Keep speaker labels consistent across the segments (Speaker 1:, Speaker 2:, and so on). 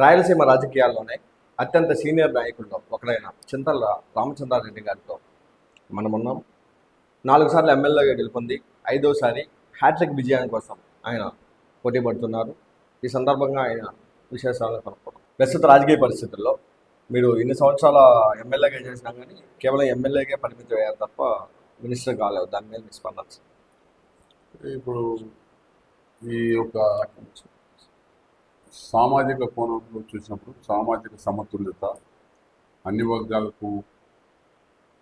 Speaker 1: రాయలసీమ రాజకీయాల్లోనే అత్యంత సీనియర్ నాయకుల్లో ఒకరైన చింతల రామచంద్రారెడ్డి గారితో మనం ఉన్నాం. నాలుగు సార్లు ఎమ్మెల్యేగా గెలుపొంది ఐదోసారి హ్యాట్రిక్ విజయాన్ని కోసం ఆయన పోటీ పడుతున్నారు. ఈ సందర్భంగా ఆయన విశేషాలను కనుక్కోవడం ప్రస్తుత రాజకీయ పరిస్థితుల్లో మీరు ఇన్ని సంవత్సరాల ఎమ్మెల్యేగా చేసినా కానీ కేవలం ఎమ్మెల్యేగా పరిమితం అయ్యారు తప్ప మినిస్టర్ కాలేదు. దాని మీద మీ స్పందన?
Speaker 2: ఇప్పుడు ఈ యొక్క సామాజిక కోణంలో చూసినప్పుడు సామాజిక సమతుల్యత అన్ని వర్గాలకు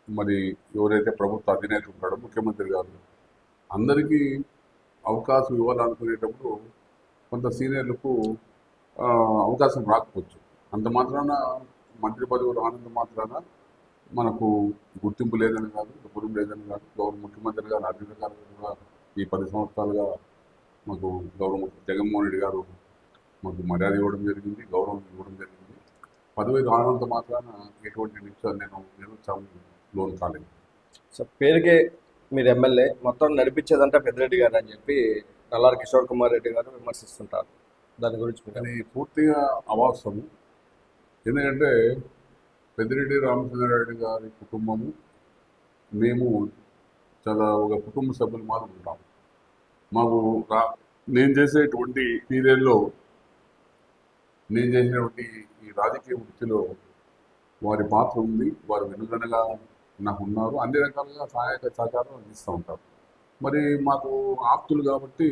Speaker 2: మరి ఎవరైతే ప్రభుత్వ అధినేత ఉంటాడో ముఖ్యమంత్రి గారు అందరికీ అవకాశం ఇవ్వాలనుకునేటప్పుడు కొంత సీనియర్లకు అవకాశం రాకపోవచ్చు. అంత మాత్రాన మంత్రి పదవులు ఆనంద మాత్రాన మనకు గుర్తింపు లేదని కాదు గుర్తింపు లేదని కాదు గౌరవ ముఖ్యమంత్రి గారు అధికారులు కూడా ఈ పది సంవత్సరాలుగా మాకు గౌరవ ముఖ్య- జగన్మోహన్ రెడ్డి గారు మాకు మర్యాద ఇవ్వడం జరిగింది గౌరవం ఇవ్వడం జరిగింది. పదవి రానంత మాత్రాన ఎటువంటి నిమిషాలు నేను నిరుత్సాహం లోన్ కాలేదు.
Speaker 1: సో పేరుకే మీరు ఎమ్మెల్యే మొత్తం నడిపించేదంటే పెద్దిరెడ్డి గారు అని చెప్పి నల్లారి కిషోర్ కుమార్ రెడ్డి గారు విమర్శిస్తుంటారు. దాని గురించి
Speaker 2: కానీ పూర్తిగా అవాస్తవం. ఎందుకంటే పెద్దిరెడ్డి రామచంద్రారెడ్డి గారి కుటుంబము మేము చాలా ఒక కుటుంబ సభ్యులు మాత్రం ఉంటాం మాకు నేను చేసేటువంటి పీరియడ్లో నేను చేసినటువంటి ఈ రాజకీయ వృత్తిలో వారి పాత్ర ఉంది వారు వెనుకనగా నాకు ఉన్నారు. అన్ని రకాలుగా సహాయక సహకారం అందిస్తూ ఉంటారు. మరి మాకు ఆప్తులు కాబట్టి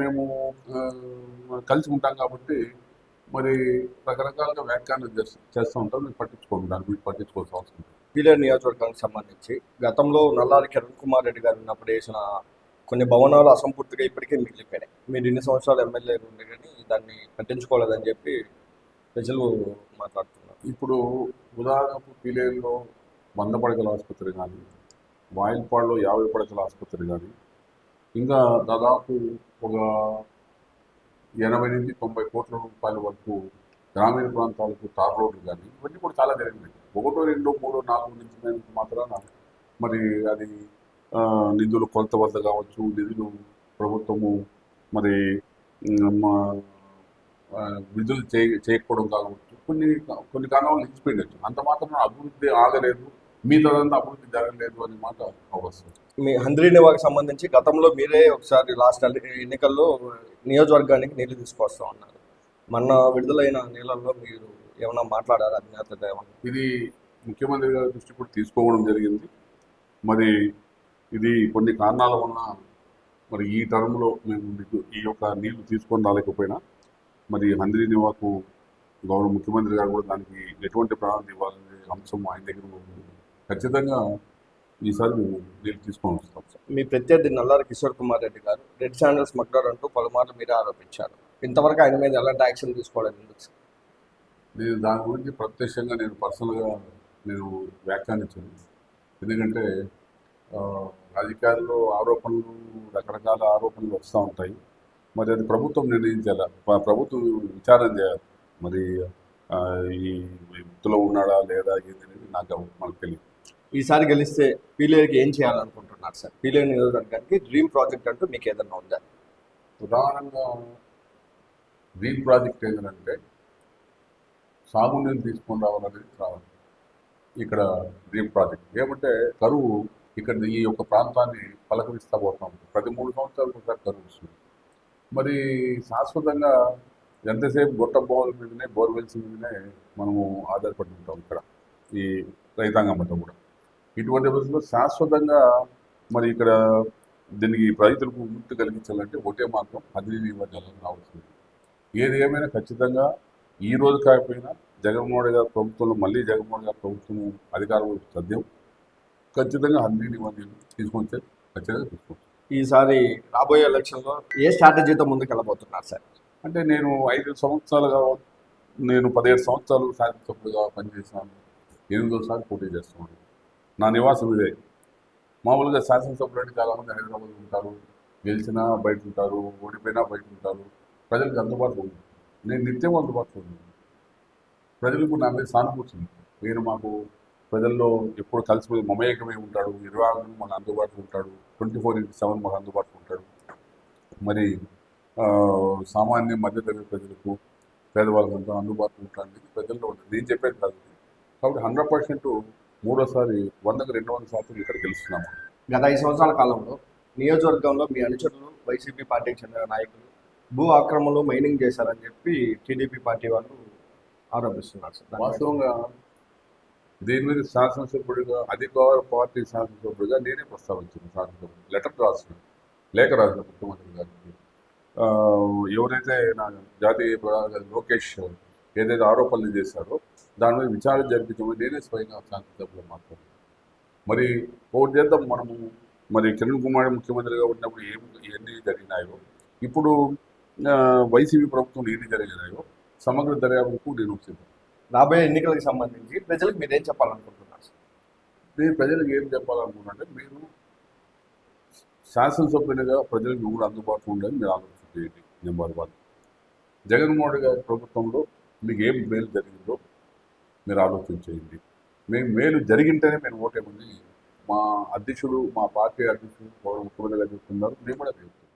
Speaker 2: మేము కలిసి ఉంటాం కాబట్టి మరి రకరకాలుగా వ్యాఖ్యానం చేస్తూ చేస్తూ ఉంటాం. మేము పట్టించుకోను దాని గురించి పట్టించుకోవాల్సిన అవసరం
Speaker 1: పీలేరు నియోజకవర్గానికి సంబంధించి గతంలో నల్లారి కిరణ్ కుమార్ రెడ్డి గారు ఉన్నప్పుడు వేసిన కొన్ని భవనాలు అసంపూర్తిగా ఇప్పటికే మిగిలిపోయినాయి. మీరు ఇన్ని సంవత్సరాలు ఎమ్మెల్యే ఉండే కానీ దాన్ని పట్టించుకోలేదని చెప్పి ప్రజలు మాట్లాడుతున్నారు.
Speaker 2: ఇప్పుడు ఉదాహరణకు పీలేరులో వంద పడకల ఆసుపత్రి కానీ వాయిల్పాడులో యాభై పడకల ఆసుపత్రి కానీ ఇంకా దాదాపు ఒక ఎనభై నుంచి తొంభై కోట్ల రూపాయల వరకు గ్రామీణ ప్రాంతాలకు తార్ రోడ్లు కానీ ఇవన్నీ కూడా చాలా జరిగినాయి. ఒకటో రెండో మూడో నాలుగు నుంచి మాత్రాన మరి అది నిధులు కొలత వద్ద కావచ్చు నిధులు ప్రభుత్వము మరి మా విధులు చేయ చేయకపోవడం కావచ్చు కొన్ని కొన్ని కారణాలు నిలిచిపోయినట్టు. అంత మాత్రం అభివృద్ధి ఆగలేదు మిగతాదంతా అభివృద్ధి జరగలేదు అనే మాట అవసరం.
Speaker 1: మీ హంద్రీనివాకి సంబంధించి గతంలో మీరే ఒకసారి లాస్ట్ ఎన్నికల్లో నియోజకవర్గానికి నీళ్ళు తీసుకొస్తా ఉన్నారు. మొన్న విడుదలైన నీళ్ళల్లో మీరు ఏమైనా మాట్లాడారు? అధినేత ఏమన్నా
Speaker 2: ఇది ముఖ్యమంత్రి గారి దృష్టి కూడా తీసుకోవడం జరిగింది. మరి ఇది కొన్ని కారణాల వలన మరి ఈ టర్మ్లో మేము నిధు- ఈ యొక్క నీళ్ళు తీసుకొని రాలేకపోయినా మరి హంద్రీ నివాకు గౌరవ ముఖ్యమంత్రి గారు కూడా దానికి ఎటువంటి ప్రాధాన్యత ఇవ్వాలనే అంశం ఆయన దగ్గర ఖచ్చితంగా ఈసారి మేము నీళ్ళు తీసుకొని వస్తాం
Speaker 1: మీ ప్రత్యర్థి నల్లారి కిషోర్ కుమార్ రెడ్డి గారు రెడ్ శాండల్స్ మగ్గారు అంటూ పలుమార్లు మీరే ఆరోపించారు. ఇంతవరకు ఆయన మీద ఎలాంటి యాక్షన్ తీసుకోవడం ఎందుకు సార్?
Speaker 2: నేను దాని గురించి ప్రత్యక్షంగా నేను పర్సనల్గా నేను వ్యాఖ్యానించాను. ఎందుకంటే రాజకీయాల్లో ఆరోపణలు రకరకాల ఆరోపణలు వస్తూ ఉంటాయి. మరి అది ప్రభుత్వం నిర్ణయించాలి? ప్ర- ప్రభుత్వం విచారణ చేయాలి? మరి ఈ వృత్తిలో ఉన్నాడా లేదా ఏంది అనేది నాకు మనకు తెలియదు.
Speaker 1: ఈసారి గెలిస్తే పీలేరుకి ఏం చేయాలనుకుంటున్నారు సార్? పీలేరు నియోజకవర్గానికి డ్రీమ్ ప్రాజెక్ట్ అంటూ మీకు ఏదన్నా ఉందా?
Speaker 2: ప్రధానంగా గ్రీన్ ప్రాజెక్ట్ ఏంటంటే సాగునీరు తీసుకొని రావాలనేది రావాలి. ఇక్కడ డ్రీమ్ ప్రాజెక్ట్. ఏమంటే కరువు ఇక్కడ ఈ యొక్క ప్రాంతాన్ని పలకరిస్తా పోతాం ప్రతి మూడు సంవత్సరాలకు ఒకసారి కరువు వస్తుంది. మరి శాశ్వతంగా ఎంతసేపు గొట్ట బోర్ల మీదనే బోర్వెల్స్ మీదనే మనము ఆధారపడి ఉంటాం ఇక్కడ ఈ రైతాంగం అంతా కూడా. ఇటువంటి పరిస్థితుల్లో శాశ్వతంగా మరి ఇక్కడ దీనికి రైతులకు ముక్తి కలిగించాలంటే ఒకటే మార్గం అధిని జలం రావాల్సింది. ఏది ఏమైనా ఖచ్చితంగా ఈ రోజు కాకపోయినా జగన్మోహన్ గారి ప్రభుత్వంలో మళ్ళీ జగన్మోహన్ గారి ప్రభుత్వం అధికారంలో సద్యం ఖచ్చితంగా అన్ని నిబంధనలు తీసుకొచ్చే ఖచ్చితంగా
Speaker 1: ఈసారి రాబోయే ఎలక్షన్లో ఏ స్ట్రాటజీతో ముందుకు వెళ్ళబోతున్నారు సార్?
Speaker 2: అంటే నేను ఐదు సంవత్సరాలుగా నేను పదిహేడు సంవత్సరాలు శాసనసభ్యులుగా పనిచేశాను. ఎనిమిదోసారి పోటీ చేస్తున్నాను. నా నివాసం ఇదే. మామూలుగా శాసనసభ్యులు అంటే చాలామంది హైదరాబాద్ ఉంటారు. గెలిచినా బయట ఉంటారు ఓడిపోయినా బయట ఉంటారు. ప్రజలకు అందుబాటులో ఉంది నేను నిత్యం అందుబాటులో ఉన్నాను ప్రజలకు నా మీద సానుభూతి ఉంది. నేను మాకు ప్రజల్లో ఎప్పుడు కలిసి మమేకమై ఉంటాడు ఇరవై ఆరు మాకు అందుబాటులో ఉంటాడు ట్వంటీ ఫోర్ ఇంటూ సెవెన్ మాకు అందుబాటులో ఉంటాడు. మరి సామాన్య మధ్యతరగతి ప్రజలకు పేదవాళ్ళకంతా అందుబాటులో ఉండడానికి ప్రజల్లో ఉంటుంది నేను చెప్పేది కాదు. కాబట్టి హండ్రెడ్ పర్సెంట్ మూడోసారి వందకు రెండు వందల శాతం ఇక్కడ గెలుస్తున్నాము.
Speaker 1: గత ఐదు సంవత్సరాల కాలంలో నియోజకవర్గంలో మీ అనుచరులు వైసీపీ పార్టీకి చెందిన నాయకులు భూ ఆక్రమణలు మైనింగ్ చేశారని చెప్పి టీడీపీ పార్టీ వాళ్ళు ఆరోపిస్తున్నారు సార్.
Speaker 2: వాస్తవంగా దీని మీద శాసనసభ్యుడిగా అధికార పార్టీ శాసనసభ్యుడిగా నేనే ప్రస్తావించాను శాసనసభ్యుడు లెటర్ రాసిన లేఖ రాసిన ముఖ్యమంత్రి గారికి. ఎవరైతే నా జాతీయ లోకేష్ ఏదైతే ఆరోపణలు చేశారో దాని మీద విచారణ జరిపించమని నేనే స్వయంగా శాసనసభ్యులు మాట్లాడాను. మరి ఒకటి చేద్దాం మనము. మరి కిరణ్ కుమార్ ముఖ్యమంత్రిగా ఉన్నప్పుడు ఏం ఎన్ని జరిగినాయో ఇప్పుడు వైసీపీ ప్రభుత్వం ఎన్ని జరిగినాయో సమగ్ర దర్యాప్తుకు నేను సిద్ధం
Speaker 1: రాబోయే ఎన్నికలకు సంబంధించి ప్రజలకు మీరేం చెప్పాలనుకుంటున్నారు? సార్?
Speaker 2: నేను ప్రజలకు ఏం చెప్పాలనుకున్నానంటే మీరు శాసనసభ్యునిగా ప్రజలకు కూడా అందుబాటులో ఉండాలని మీరు ఆలోచన చేయండి నెంబర్ వన్. జగన్మోహన్ గారి ప్రభుత్వంలో మీకు ఏం మేలు జరిగిందో మీరు ఆలోచన చేయండి. మేము మేలు జరిగింటేనే మేము ఓటేమని మా అధ్యక్షుడు మా పార్టీ అధ్యక్షుడు గౌరవ ముఖ్యమంత్రి గారు చెప్తున్నారు. మేము కూడా చెప్తున్నాం.